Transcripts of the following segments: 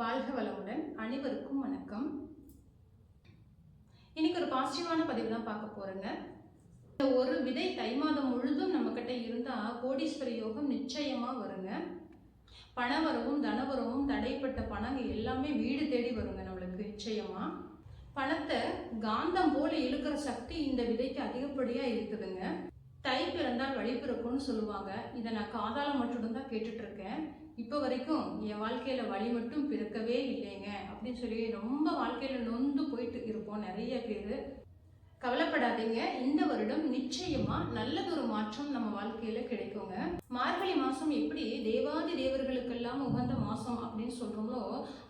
வாழ்க வளமுடன் அனைவருக்கும் வணக்கம். இன்னைக்கு ஒரு பாசிட்டிவான பதிவு தான் பார்க்க போறேங்க. இந்த ஒரு விதை தை மாதம் முழுதும் நம்ம கிட்ட இருந்தா கோடீஸ்வரி யோகம் நிச்சயமா வருங்க. பணவரவும் தனவரவும் தடைப்பட்ட பணம் எல்லாமே வீடு தேடி வருங்க நம்மளுக்கு நிச்சயமா. பணத்தை காந்தம் போல இழுக்கிற சக்தி இந்த விதைக்கு அதிகப்படியா இருக்குதுங்க. தை பிறந்தால் வழி பிறக்கும்னு சொல்லுவாங்க. இதை நான் காதால மட்டும் தான் கேட்டுட்டு இருக்கேன் இப்போ வரைக்கும் என் வாழ்க்கையில வழி மட்டும் பிறக்கவே இல்லைங்க. அப்படின்னு சொல்லி ரொம்ப வாழ்க்கையில நொந்து போயிட்டு இருப்போம் நிறைய பேர். கவலைப்படாதீங்க. இந்த வருடம் நிச்சயமா நல்லதொரு மாற்றம் நம்ம வாழ்க்கையில கிடைக்குங்க. மார்கழி மாதம் எப்படி தேவாதி தேவர்களுக்கெல்லாம் உகந்த மாதம் அப்படின்னு சொல்கிறோமோ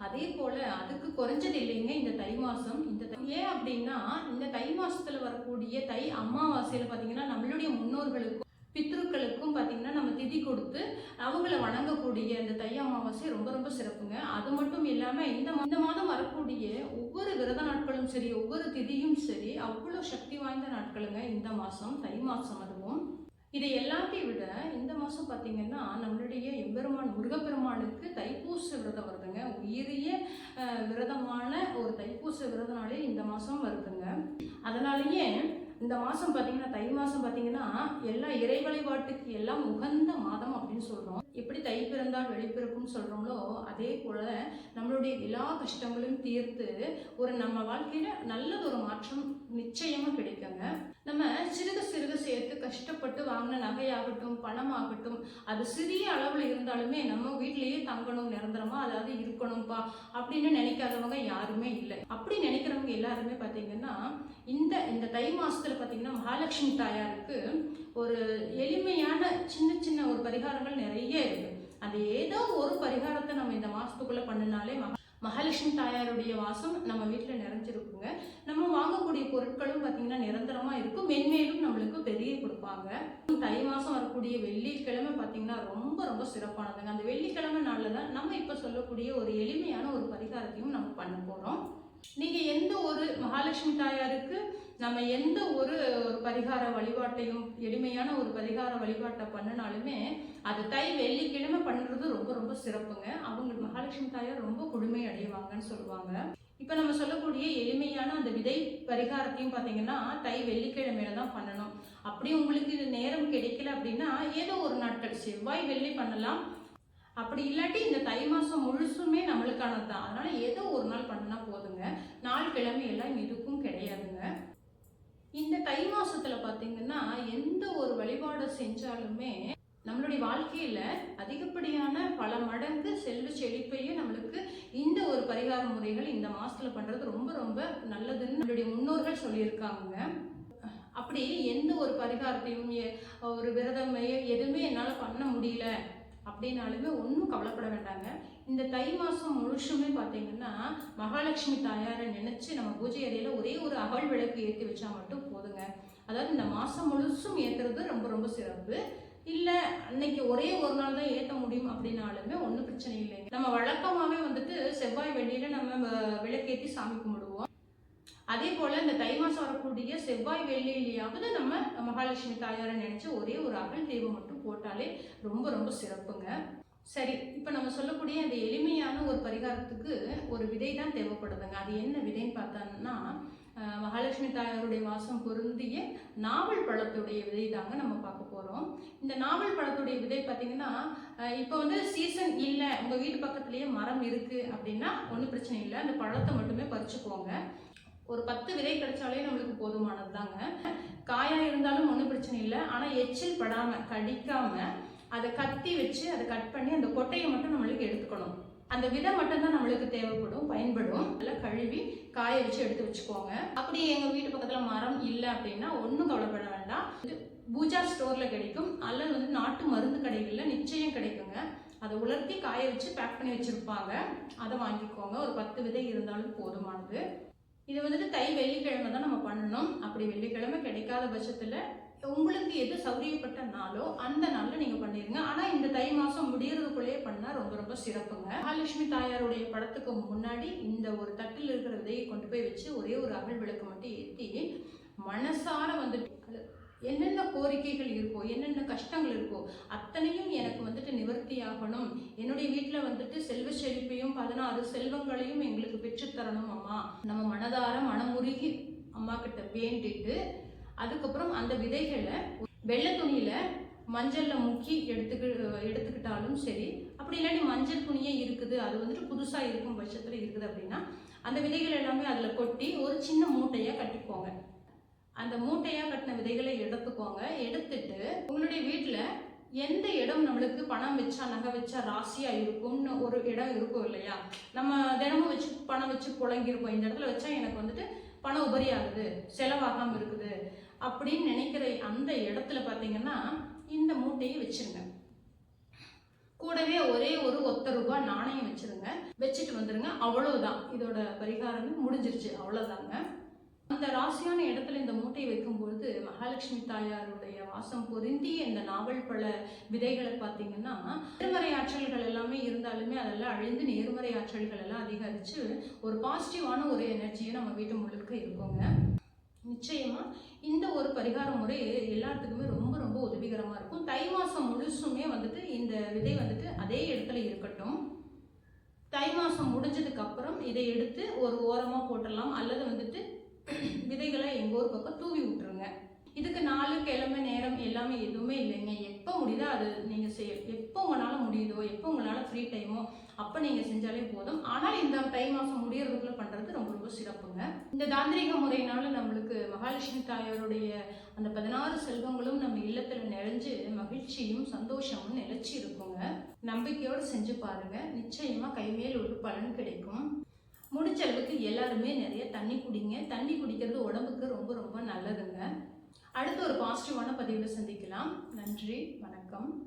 அதே போல் அதுக்கு குறைஞ்சது இல்லைங்க இந்த தை மாதம் இந்த ஏன் அப்படின்னா இந்த தை மாதத்தில் வரக்கூடிய தை அமாவாசையில் பார்த்தீங்கன்னா நம்மளுடைய முன்னோர்களுக்கும் பித்ருக்களுக்கும் பார்த்தீங்கன்னா நம்ம திதி கொடுத்து அவங்கள வணங்கக்கூடிய இந்த தை அமாவாசை ரொம்ப ரொம்ப சிறப்புங்க. அது மட்டும் இல்லாமல் இந்த இந்த மாதம் வரக்கூடிய ஒவ்வொரு விரத நாட்களும் சரி ஒவ்வொரு திதியும் சரி அவ்வளோ சக்தி வாய்ந்த நாட்களுங்க இந்த மாதம் தை மாதம் அதுவும். இதை எல்லாத்தையும் விட இந்த மாதம் பார்த்தீங்கன்னா நம்மளுடைய எம்பெருமான் முருகப்பெருமானுக்கு தைப்பூச விரதம் வருதுங்க. உயரிய விரதமான ஒரு தைப்பூச விரதனாலே இந்த மாதம் வருதுங்க. அதனாலேயே இந்த மாதம் பார்த்தீங்கன்னா தை மாதம் பார்த்தீங்கன்னா எல்லா இறை வழிபாட்டுக்கு எல்லாம் உகந்த மாதம் அப்படின்னு சொல்கிறோம் எப்படி தை பிறந்தால் வெளிப்பிறக்கும்னு சொல்கிறோங்களோ அதே போல் நம்மளுடைய எல்லா கஷ்டங்களையும் தீர்த்து ஒரு நம்ம வாழ்க்கையில நல்லதொரு மாற்றம் நிச்சயமாக கிடைக்குங்க. நம்ம சிறுக சிறுக சேர்த்து கஷ்டப்பட்டு வாங்கின நகையாகட்டும் பணமாகட்டும் அது சிறிய அளவில் இருந்தாலுமே நம்ம வீட்டிலேயே தங்கணும் நிரந்தரமாக அதாவது இருக்கணும்ப்பா அப்படின்னு நினைக்காதவங்க யாருமே இல்லை. அப்படி நினைக்கிறவங்க எல்லாருமே பார்த்தீங்கன்னா இந்த இந்த தை மாசத்துல பார்த்தீங்கன்னா மகாலட்சுமி தாயாருக்கு ஒரு எளிமையான சின்ன சின்ன ஒரு பரிகாரங்கள் நிறைய இருக்கு. அந்த ஏதோ ஒரு பரிகாரத்தை நம்ம இந்த மாசத்துக்குள்ளே பண்ணினாலே மகா மகாலட்சுமி தாயாருடைய வாசம் நம்ம வீட்டில் நிறைஞ்சிருக்குங்க. நம்ம வாங்கக்கூடிய பொருட்களும் பார்த்தீங்கன்னா நிரந்தரமாக இருக்கும். மென்மேலும் நம்மளுக்கு பெரிய கொடுப்பாங்க. தை மாதம் வரக்கூடிய வெள்ளிக்கிழமை பார்த்தீங்கன்னா ரொம்ப ரொம்ப சிறப்பானதுங்க. அந்த வெள்ளிக்கிழமை நாளில் தான் நம்ம இப்போ சொல்லக்கூடிய ஒரு எளிமையான ஒரு பரிகாரத்தையும் நம்ம பண்ண போகிறோம் நீங்கள் எந்த ஒரு மகாலட்சுமி தாயாருக்கு நம்ம எந்த ஒரு ஒரு பரிகார வழிபாட்டையும் எளிமையான ஒரு பரிகார வழிபாட்டை பண்ணினாலுமே அது தை வெள்ளிக்கிழமை பண்ணுறது ரொம்ப ரொம்ப சிறப்புங்க. அவங்க மகாலட்சுமி தாயார் ரொம்ப குழுமை அடைவாங்கன்னு சொல்லுவாங்க. இப்போ நம்ம சொல்லக்கூடிய எளிமையான அந்த விதை பரிகாரத்தையும் பார்த்தீங்கன்னா தை வெள்ளிக்கிழமையில தான் பண்ணணும். அப்படி உங்களுக்கு இது நேரம் கிடைக்கல அப்படின்னா ஏதோ ஒரு நாட்கள் செவ்வாய் வெள்ளி பண்ணலாம். அப்படி இல்லாட்டி இந்த தை மாதம் முழுசுமே நம்மளுக்கானது தான். அதனால ஏதோ ஒரு நாள் பண்ணினா போதுங்க. நாள் கிழமையெல்லாம் இது எதுக்கும் கிடையாதுங்க இந்த தை மாசத்துல பாத்தீங்கன்னா எந்த ஒரு வழிபாடு செஞ்சாலுமே நம்மளுடைய வாழ்க்கையில அதிகப்படியான பல மடங்கு செல்வ செழிப்பையும் நம்மளுக்கு இந்த ஒரு பரிகார முறைகள் இந்த மாசத்துல பண்றது ரொம்ப ரொம்ப நல்லதுன்னு நம்மளுடைய முன்னோர்கள் சொல்லியிருக்காங்க. அப்படி எந்த ஒரு பரிகாரத்தையும் ஒரு விரதமையோ எதுவுமே என்னால் பண்ண முடியல அப்படின்னாலுமே ஒன்றும் கவலைப்பட வேண்டாங்க. இந்த தை மாதம் முழுசுமே பார்த்தீங்கன்னா மகாலட்சுமி தாயாரை நினச்சி நம்ம பூஜை அறையில் ஒரே ஒரு அகல் விளக்கு ஏற்றி வச்சா மட்டும் போதுங்க. அதாவது இந்த மாதம் முழுசும் ஏற்றுறது ரொம்ப ரொம்ப சிறப்பு. இல்லை அன்னைக்கு ஒரே ஒரு நாள் தான் ஏற்ற முடியும் அப்படின்னாலுமே ஒன்றும் பிரச்சனை இல்லைங்க. நம்ம வழக்கமாகவே வந்துட்டு செவ்வாய் வெள்ளியில் நம்ம விளக்கேற்றி சாமி கும்பிடுவோம். அதே போல் இந்த தை மாதம் வரக்கூடிய செவ்வாய் வெள்ளியிலேயாவது நம்ம மகாலட்சுமி தாயாரை நினச்சி ஒரே ஒரு அகல் தெய்வம் மட்டும் போட்டாலே ரொம்ப ரொம்ப சிறப்புங்க. சரி இப்போ நம்ம சொல்லக்கூடிய அந்த எளிமையான ஒரு பரிகாரத்துக்கு ஒரு விதை தான் தேவைப்படுதுங்க. அது என்ன விதைன்னு பார்த்தோம்னா மகாலட்சுமி தாயாருடைய வாசம் பொருந்திய நாவல் பழத்துடைய விதை தாங்க நம்ம பார்க்க போகிறோம் இந்த நாவல் பழத்துடைய விதை பார்த்தீங்கன்னா இப்போ வந்து சீசன் இல்லை உங்கள் வீட்டு பக்கத்துலேயே மரம் இருக்குது அப்படின்னா ஒன்றும் பிரச்சனை இல்லை அந்த பழத்தை மட்டுமே பறிச்சுக்கோங்க. ஒரு பத்து விதை கிடைச்சாலே நம்மளுக்கு போதுமானது தாங்க. காயாக இருந்தாலும் ஒன்றும் பிரச்சனை இல்லை ஆனால் எச்சில் படாமல் கடிக்காமல் அதை கத்தி வச்சு அதை கட் பண்ணி அந்த கொட்டையை மட்டும் நம்மளுக்கு எடுத்துக்கணும். அந்த விதை மட்டும்தான் நம்மளுக்கு தேவைப்படும் பயன்படும். நல்லா கழுவி காய வச்சு எடுத்து வச்சுக்கோங்க. அப்படி எங்க வீட்டு பக்கத்துல மரம் இல்லை அப்படின்னா ஒன்றும் கவலைப்பட வேண்டாம். இது பூஜா ஸ்டோர்ல கிடைக்கும். அல்லது வந்து நாட்டு மருந்து கடைகளில் நிச்சயம் கிடைக்குங்க. அதை உலர்த்தி காய வச்சு பேக் பண்ணி வச்சிருப்பாங்க. அதை வாங்கிக்கோங்க. ஒரு பத்து விதை இருந்தாலும் போதுமானது. இது வந்துட்டு தை வெள்ளிக்கிழமை தான் நம்ம பண்ணணும். அப்படி வெள்ளிக்கிழமை கிடைக்காத பட்சத்தில் உங்களுக்கு எது சௌரியப்பட்ட நாளோ அந்த நாளில் நீங்க பண்ணிருங்க. ஆனா இந்த தை மாசம் முடியறதுக்குள்ளேயே பண்ணா ரொம்ப ரொம்ப சிறப்புங்க. மகாலட்சுமி தாயாருடைய படத்துக்கு முன்னாடி இந்த ஒரு தட்டில் இருக்கிற விதையை கொண்டு போய் வச்சு ஒரே ஒரு அகல் விளக்கு மட்டும் ஏற்றி மனசார வந்துட்டு என்னென்ன கோரிக்கைகள் இருக்கோ என்னென்ன கஷ்டங்கள் இருக்கோ அத்தனையும் எனக்கு வந்துட்டு நிவர்த்தி ஆகணும். என்னுடைய வீட்டில் வந்துட்டு செல்வ செழிப்பையும் பதினாறு செல்வங்களையும் எங்களுக்கு பெற்றுத்தரணும் அம்மா. நம்ம மனதார மனமுருகி அம்மா கிட்ட வேண்டிட்டு அதுக்கப்புறம் அந்த விதைகளை வெள்ளை துணியில மஞ்சள்ல முக்கி எடுத்துக்கு எடுத்துக்கிட்டாலும் சரி அப்படி இல்லாட்டி மஞ்சள் துணியே இருக்குது அது வந்துட்டு புதுசா இருக்கும் பட்சத்துல இருக்குது அப்படின்னா அந்த விதைகள் எல்லாமே அதுல கொட்டி ஒரு சின்ன மூட்டையா கட்டிக்கோங்க. அந்த மூட்டையா கட்டின விதைகளை எடுத்துக்கோங்க. எடுத்துட்டு உங்களுடைய வீட்டுல எந்த இடம் நம்மளுக்கு பணம் வச்சா நகை வச்சா ராசியா இருக்கும்னு ஒரு இடம் இருக்கும் இல்லையா? நம்ம தினமும் வச்சு பணம் வச்சு புழங்கிருப்போம் இந்த இடத்துல வச்சா எனக்கு வந்துட்டு பணம் உபரி ஆகுது செலவாகாம இருக்குது. அப்படின்னு நினைக்கிற அந்த இடத்துல பார்த்தீங்கன்னா இந்த மூட்டையை வச்சிருங்க. கூடவே ஒரே ஒரு ஒத்த ரூபாய் நாணயம் வச்சிருங்க. வச்சுட்டு வந்துருங்க. அவ்வளவுதான். இதோட பரிகாரமே முடிஞ்சிருச்சு. அவ்வளவுதாங்க. அந்த ராசியான இடத்துல இந்த மூட்டையை வைக்கும்பொழுது மகாலட்சுமி தாயாருடைய வாசம் பொருந்திய இந்த நாவல் பழ விதைகளை பார்த்தீங்கன்னா நேர்மறை ஆற்றல்கள் எல்லாமே இருந்தாலுமே அதெல்லாம் அழிந்து நேர்மறை ஆற்றல்கள் எல்லாம் அதிகரித்து ஒரு பாசிட்டிவான ஒரு எனர்ஜியை நம்ம வீட்டு முழுக்க இருக்கோங்க. நிச்சயமா இந்த ஒரு பரிகார முறை எல்லாத்துக்குமே ரொம்ப ரொம்ப உதவிகரமா இருக்கும். தை மாசம் முழுசுமே வந்துட்டு இந்த விதை வந்துட்டு அதே இடத்துல இருக்கட்டும். தை மாசம் முடிஞ்சதுக்கு அப்புறம் இதை எடுத்து ஒரு ஓரமா போட்டுடலாம். அல்லது வந்துட்டு விதைகளை எங்க ஊர் பக்கம் தூவி விட்டுருங்க. இதுக்கு நாலு கிழமை நேரம் எல்லாமே எதுவுமே இல்லைங்க. எப்போ முடியுதோ அது நீங்கள் செய்ய எப்போ உங்களால் முடியுதோ எப்போ உங்களால் ஃப்ரீ டைமோ அப்போ நீங்கள் செஞ்சாலே போதும். ஆனால் இந்த தை மாதம் முடியறதுக்குள்ள ஒரு சிறப்புங்க. இந்த தாந்திரிக முறையினால நம்மளுக்கு மகாலட்சுமி தாயாருடைய அந்த பதினாறு செல்வங்களும் நம்ம இல்லத்தில் நிறைஞ்சு மகிழ்ச்சியும் சந்தோஷமும் நிலைச்சி இருக்குங்க. நம்பிக்கையோடு செஞ்சு பாருங்க. நிச்சயமாக கைமேல் ஒரு பலன் கிடைக்கும். முடிஞ்ச அளவுக்கு எல்லாருமே நிறைய தண்ணி குடிங்க. தண்ணி குடிக்கிறது உடம்புக்கு ரொம்ப ரொம்ப நல்லதுங்க. அடுத்து ஒரு பாசிட்டிவான பதிவில் சந்திக்கலாம். நன்றி. வணக்கம்.